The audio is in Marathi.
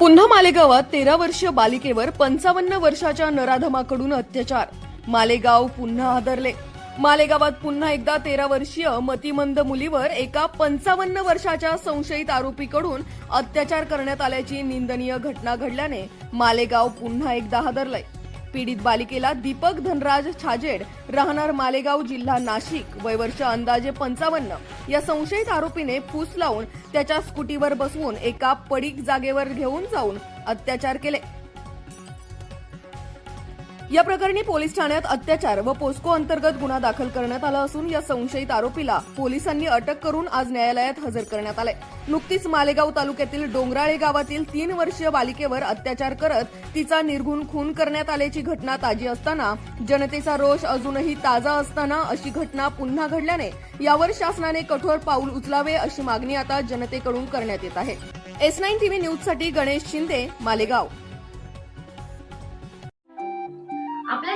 पुन्हा मालेगावात तेरा वर्षीय बालिकेवर पंचावन्न वर्षाच्या नराधमाकडून अत्याचार. मालेगाव पुन्हा हादरले. मालेगावात पुन्हा एकदा तेरा वर्षीय मतिमंद मुलीवर एका पंचावन्न वर्षाच्या संशयित आरोपीकडून अत्याचार करण्यात आल्याची निंदनीय घटना घडल्याने मालेगाव पुन्हा एकदा हादरलंय. पीडित बालिकेला दीपक धनराज छाजेड राहणार मालेगाव जिल्हा नाशिक. वयवर्ष अंदाजे पंचावन्न. या संशयित आरोपीने फूस लावून त्याच्या स्कूटीवर बसवून एका पडीक जागेवर घेऊन जाऊन अत्याचार केले. या प्रकरणी पोलीस ठाण्यात अत्याचार व पोस्को अंतर्गत गुन्हा दाखल करण्यात आला असून या संशयित आरोपीला पोलिसांनी अटक करून आज न्यायालयात हजर करण्यात आले. नुकतीच मालेगाव तालुक्यातील डोंगराळे गावातील तीन वर्षीय बालिकेवर अत्याचार करत तिचा निर्घुण खून करण्यात आल्याची घटना ताजी असताना जनतेचा रोष अजूनही ताजा असताना अशी घटना पुन्हा घडल्याने यावर शासनाने कठोर पाऊल उचलावे अशी मागणी आता जनतेकडून करण्यात येत आहे. एस नाईन टीव्ही न्यूजसाठी गणेश शिंदे मालेगाव.